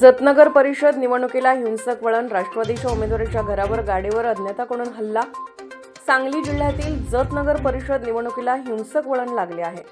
जतनगर परिषद निवडणुकीला हिंसक वळण राष्ट्रवादीच्या उमेदवाराच्या घरावर गाडीवर अज्ञाताकडून हल्ला? सांगली जिल्ह्यातील जतनगर परिषद निवडणुकीला हिंसक वळण लागले आहे.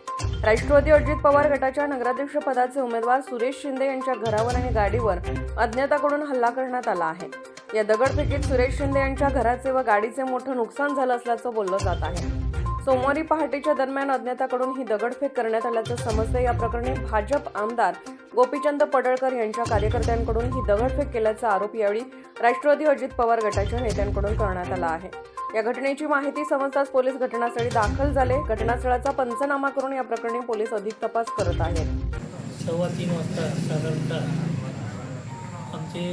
राष्ट्रवादी अजित पवार गटाच्या नगराध्यक्ष पदाचे उमेदवार सुरेश शिंदे यांच्या घरावर आणि गाडीवर अज्ञाताकडून हल्ला करण्यात आला आहे. या दगडफेकीत सुरेश शिंदे यांच्या घराचे व गाडीचे मोठं नुकसान झालं असल्याचं बोललं जात आहे. सोमवारी पहाटेच्या दरम्यान अज्ञाताकडून ही दगडफेक करण्यात आल्याचं समजते या प्रकरणी भाजप आमदार गोपीचंद पडळकर यांच्या कार्यकर्त्यांकडून ही दगडफेक केल्याचा आरोप यावेळी राष्ट्रवादी अजित पवार गटाच्या नेत्यांकडून करण्यात आला आहे. या घटनेची माहिती समजताच पोलीस घटनास्थळी दाखल झाले. घटनास्थळाचा पंचनामा करून या प्रकरणी पोलीस अधिक तपास करत आहेत. सव्वा तीन वाजता साधारणतः आमचे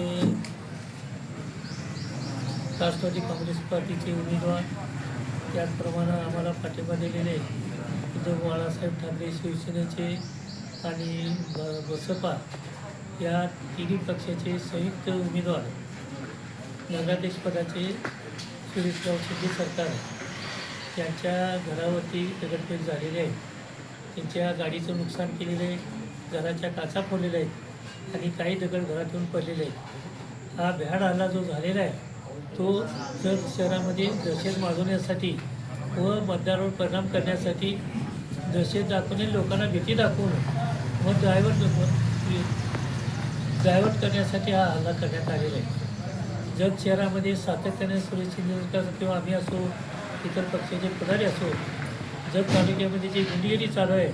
राष्ट्रवादी काँग्रेस पार्टीचे उमेदवार त्याचप्रमाणे आम्हाला पाठिंबा दिलेले उद्धव बाळासाहेब ठाकरे शिवसेनेचे आणि ब- बसपा या तिन्ही पक्षाचे संयुक्त उमेदवार नगराध्यक्षपदाचे सुरेशराव शिंदे सरकार यांच्या घरावरती दगडफेक झालेली आहे. त्यांच्या गाडीचं नुकसान केलेलं आहे घराच्या काचा फोडलेल्या आहेत आणि काही दगड घरातून पडलेले आहेत. हा भ्याड हल्ला जो झालेला आहे तो जर शहरामध्ये दहशत माजवण्यासाठी व मतदारावर परिणाम करण्यासाठी दहशत दाखवणे लोकांना भीती दाखवून व ड्रायव्हर ड्रायव्हर्ट करण्यासाठी हा हल्ला करण्यात आलेला आहे. जग शहरामध्ये सातत्याने सुरेश शिंदे किंवा आम्ही असो इतर पक्षाचे पुढारी असो जग तालुक्यामध्ये जी गुंडगिरी चालू आहे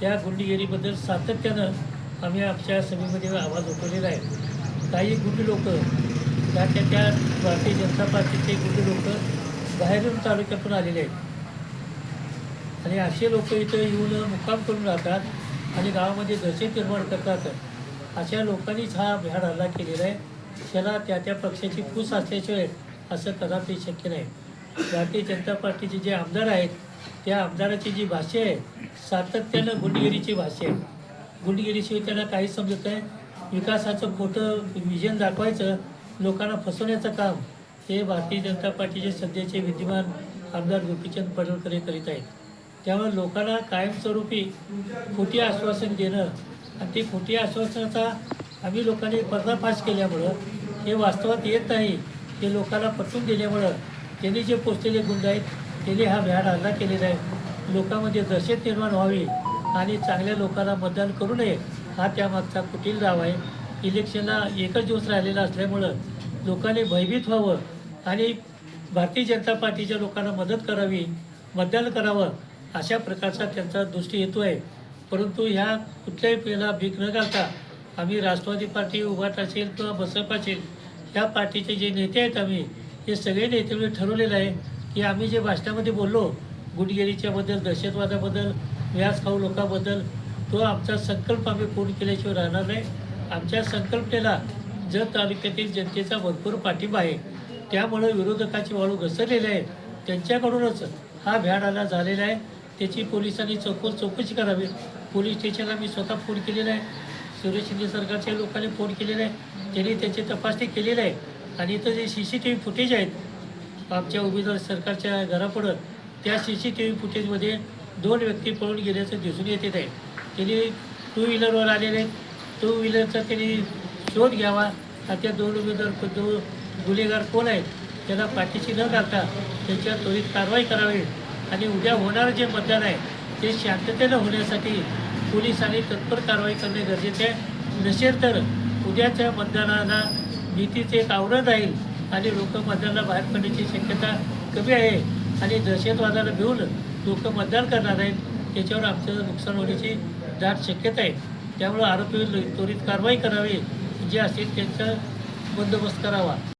त्या गुंडगिरीबद्दल सातत्यानं आम्ही आमच्या सभेमध्ये आवाज उठवलेला आहे. काही गुंड लोक त्या त्या त्या भारतीय जनता पार्टीचे गुंड लोक बाहेरून तालुक्यातून आलेले आहेत. आणि असे लोक इथं येऊन मुक्काम करून राहतात आणि गावामध्ये दहशत निर्माण करतात. अशा लोकांनीच हा भ्याड हल्ला केलेला आहे. त्याला त्या त्या पक्षाची फूस असल्याशिवाय असं कदापि शक्य नाही. भारतीय जनता पार्टीचे जे आमदार आहेत त्या आमदाराची जी भाषा आहे सातत्यानं गुंडगिरीची भाषा आहे. गुंडगिरीशिवाय त्यांना काही समजत नाही. विकासाचं खोटं विजन दाखवायचं लोकांना फसवण्याचं काम हे भारतीय जनता पार्टीचे सध्याचे विद्यमान आमदार गोपीचंद पडळकर हे करीत आहेत. त्यामुळे लोकांना कायमस्वरूपी खोटी आश्वासन देणं आणि ते खोटी आश्वासनाचा आम्ही लोकांनी पर्दाफाश केल्यामुळं हे वास्तवात येत नाही हे लोकांना पटवून दिल्यामुळं त्यांनी जे पोचलेले गुंड आहेत त्यांनी हा भ्याड हल्ला केलेला आहे. लोकांमध्ये दहशत निर्माण व्हावी आणि चांगल्या लोकांना मतदान करू नये हा त्यामागचा कुटील डाव आहे. इलेक्शनला एकच दिवस राहिलेला असल्यामुळं लोकांनी भयभीत व्हावं आणि भारतीय जनता पार्टीच्या लोकांना मदत करावी मतदान करावं अशा प्रकारचा त्यांचा दृष्टी हेतू आहे. परंतु ह्या कुठल्याही पेला भीक न घालता आम्ही राष्ट्रवादी पार्टी उभाट असेल किंवा बसप असेल ह्या पार्टीचे जे नेते आहेत आम्ही हे सगळे नेते ठरवलेलं आहे की आम्ही जे भाषणामध्ये बोललो गुटगिरीच्याबद्दल दहशतवादाबद्दल व्याज खाऊ लोकांबद्दल तो आमचा संकल्प आम्ही पूर्ण केल्याशिवाय राहणार नाही. आमच्या संकल्पनेला जत तालुक्यातील जनतेचा भरपूर पाठिंबा आहे. त्यामुळं विरोधकाची वाळू घसरलेली आहे त्यांच्याकडूनच हा भ्याड आला झालेला आहे. त्याची पोलिसांनी चौकस चौकशी करावी. पोलीस स्टेशनला मी स्वतः फोन केलेला आहे. सुरेश शिंदे सरकारच्या लोकांनी फोन केलेला आहे. त्यांनी त्याची तपासणी केलेली आहे. आणि इथं जे C C T V footage आहेत आमच्या उमेदवार सरकारच्या घरापुढं त्या सी सी टी व्ही फुटेजमध्ये दोन व्यक्ती पळून गेल्याचं दिसून येत आहे. त्यांनी टू व्हीलरवर आलेले आहेत. टू व्हीलरचा त्यांनी शोध घ्यावा. आणि त्या दोन उमेदवार जो गुन्हेगार कोण आहेत त्यांना पाठीशी न घालता त्यांच्या त्वरित कारवाई करावी. आणि उद्या होणारं जे मतदान आहे ते शांततेनं होण्यासाठी पोलिसांनी तत्पर कारवाई करणे गरजेचे आहे. नसेल तर उद्याच्या मतदानाला भीतीचे एक आवरण राहील आणि लोक मतदानाला बाहेर पडण्याची शक्यता कमी आहे. आणि दहशतवादाला भिवून लोक मतदान करणार आहेत त्याच्यावर आमचं नुकसान होण्याची दाट शक्यता आहे. त्यामुळं आरोपी त्वरित कारवाई करावी जे असेल त्यांचा बंदोबस्त करावा.